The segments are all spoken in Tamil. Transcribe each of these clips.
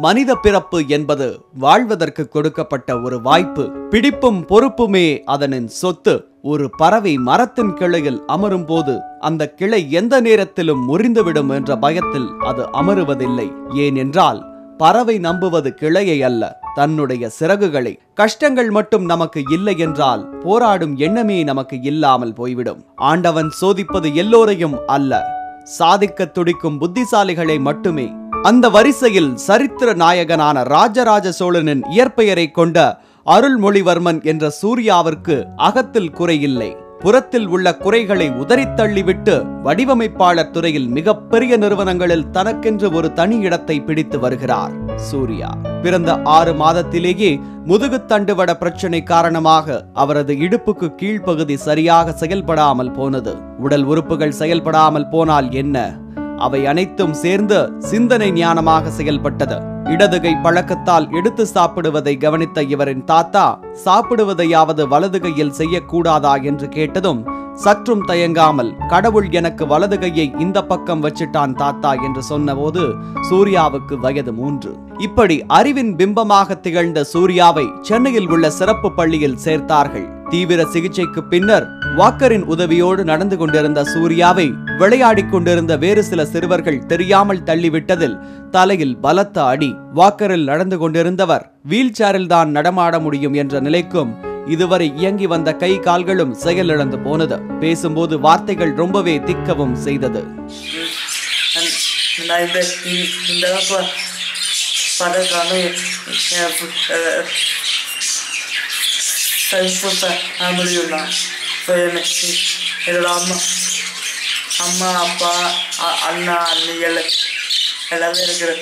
மனித பிறப்பு என்பது வாழ்வதற்கு கொடுக்கப்பட்ட ஒரு வாய்ப்பு. பிடிப்பும் பொறுப்புமே அதனின் சொத்து. ஒரு பறவை மரத்தின் கிளையில் அமரும் போது அந்த கிளை எந்த நேரத்திலும் முறிந்துவிடும் என்ற பயத்தில் அது அமருவதில்லை. ஏனென்றால் பறவை நம்புவது கிளையை அல்ல தன்னுடைய சிறகுகளை. கஷ்டங்கள் மட்டும் நமக்கு இல்லை என்றால் போராடும் எண்ணமே நமக்கு இல்லாமல் போய்விடும். ஆண்டவன் சோதிப்பது எல்லோரையும் அல்ல. சாதிக்க துடிக்கும் புத்திசாலிகளை மட்டுமே அந்த வரிசையில் சரித்திர நாயகனான ராஜராஜ சோழனின் இயற்பெயரை கொண்ட அருள்மொழிவர்மன் என்ற சூர்யாவிற்கு அகத்தில் குறையில்லை புறத்தில் உள்ள குறைகளை உதறித்தள்ளிவிட்டு வடிவமைப்பாளர் துறையில் மிகப்பெரிய நிறுவனங்களில் தனக்கென்று ஒரு தனி இடத்தை பிடித்து வருகிறார் சூர்யா. பிறந்த ஆறு மாதத்திலேயே முதுகுத்தண்டுவட பிரச்சனை காரணமாக அவரது இடுப்புக்கு கீழ்ப்பகுதி சரியாக செயல்படாமல் போனது. உடல் உறுப்புகள் செயல்படாமல் போனால் என்ன? அவை அனைத்தும் சேர்ந்து சிந்தனை ஞானமாக செயல்பட்டது. இடதுகை பழக்கத்தால் எடுத்து சாப்பிடுவதை கவனித்த இவரின் தாத்தா சாப்பிடுவதையாவது வலது கையில் செய்யக்கூடாதா என்று கேட்டதும் சற்றும் தயங்காமல் கடவுள் எனக்கு வலது கையை இந்த பக்கம் வச்சிட்டான் தாத்தா என்று சொன்னபோது சூர்யாவுக்கு வயது மூன்று. இப்படி அறிவின் பிம்பமாக திகழ்ந்த சூர்யாவை சென்னையில் உள்ள சிறப்பு பள்ளியில் சேர்த்தார்கள். தீவிர சிகிச்சைக்கு பின்னர் வாக்கரின் உதவியோடு நடந்து கொண்டிருந்த சூர்யாவை விளையாடிக் கொண்டிருந்த வேறு சில சிறுவர்கள் தெரியாமல் தள்ளிவிட்டதில் தலையில் பலத்த அடி. வாக்கரில் நடந்து கொண்டிருந்தவர் வீல் சேரில் தான் நடமாட முடியும் என்ற நிலைக்கும் இதுவரை இயங்கி வந்த கை கால்களும் செயலிழந்து போனது. பேசும்போது வார்த்தைகள் ரொம்பவே திக்கவும் செய்தது. பதக்கான எனக்கு என்னோட அம்மா அம்மா அப்பா அ- அண்ணா அண்ணிகள் எல்லாமே இருக்கிற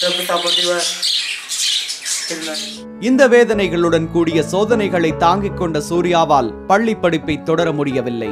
ரொம்ப சப்போர்ட்டிவாக இந்த வேதனைகளுடன் கூடிய சோதனைகளை தாங்கிக் கொண்ட சூர்யாவால் பள்ளி படிப்பை தொடர முடியவில்லை.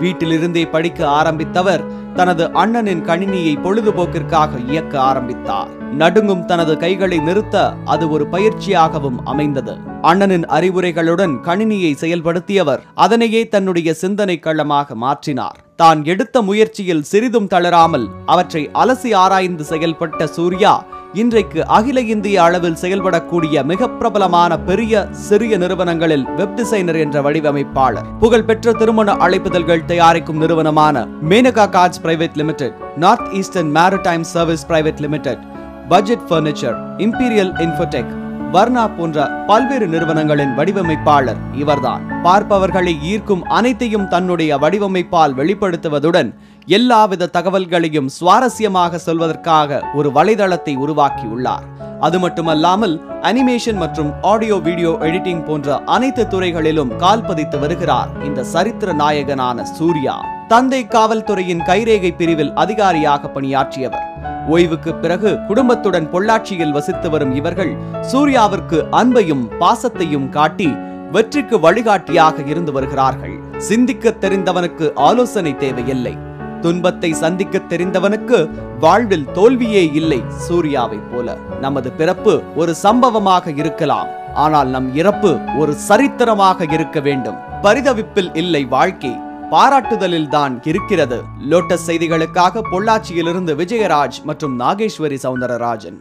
வீட்டிலிருந்தே படிக்க ஆரம்பித்தவர் தனது அண்ணனின் கணினியை பொழுதுபோக்கிற்காக இயக்க ஆரம்பித்தார். நடுங்கும் தனது கைகளை நிறுத்த அது ஒரு பயிற்சியாகவும் அமைந்தது. அண்ணனின் அறிவுரைகளுடன் கணினியை செயல்படுத்தியவர் அதனையே தன்னுடைய சிந்தனை களமாக மாற்றினார். தான் எடுத்த முயற்சியில் சிறிதும் தளராமல் அவற்றை அலசி ஆராய்ந்து செயல்பட்ட சூர்யா இன்றைக்கு அகில இந்திய அளவில் செயல்படக்கூடிய மிக பிரபலமான பெரிய சிறிய நிறுவனங்களில் வெப் டிசைனர் என்ற வடிவமைப்பாளர். புகழ்பெற்ற திருமண அழைப்புதல்கள் தயாரிக்கும் நிறுவனமான Menaka cards private limited north eastern maritime service private limited budget furniture imperial infotech Varna போன்ற பல்வேறு நிறுவனங்களின் வடிவமைப்பாளர் இவர்தான். பார்ப்பவர்களை ஈர்க்கும் அனைத்தையும் தன்னுடைய வடிவமைப்பால் வெளிப்படுத்துவதுடன் எல்லாவித தகவல்களையும் சுவாரஸ்யமாக சொல்வதற்காக ஒரு வலைதளத்தை உருவாக்கியுள்ளார். அது மட்டுமல்லாமல் அனிமேஷன் மற்றும் ஆடியோ வீடியோ எடிட்டிங் போன்ற அனைத்து துறைகளிலும் கால் பதித்து வருகிறார் இந்த சரித்திர நாயகனான சூர்யா. தந்தை காவல்துறையின் கைரேகை பிரிவில் அதிகாரியாக பணியாற்றியவர். ஓய்வுக்கு பிறகு குடும்பத்துடன் பொள்ளாச்சியில் வசித்து வரும் இவர்கள் சூர்யாவிற்கு அன்பையும் பாசத்தையும் காட்டி வெற்றிக்கு வழிகாட்டியாக இருந்து வருகிறார்கள். சிந்திக்க தெரிந்தவனுக்கு ஆலோசனை தேவையில்லை. துன்பத்தை சந்திக்க தெரிந்தவனுக்கு வாழ்வில் தோல்வியே இல்லை சூர்யாவை போல. நமது பிறப்பு ஒரு சம்பவமாக இருக்கலாம். ஆனால் நம் இறப்பு ஒரு சரித்திரமாக இருக்க வேண்டும். பரிதவிப்பில் இல்லை வாழ்க்கை. பாராட்டுதலில் தான் இருக்கிறது. லோட்டஸ் செய்திகளுக்காக பொள்ளாச்சியிலிருந்து விஜயராஜ் மற்றும் நாகேஸ்வரி சவுந்தரராஜன்.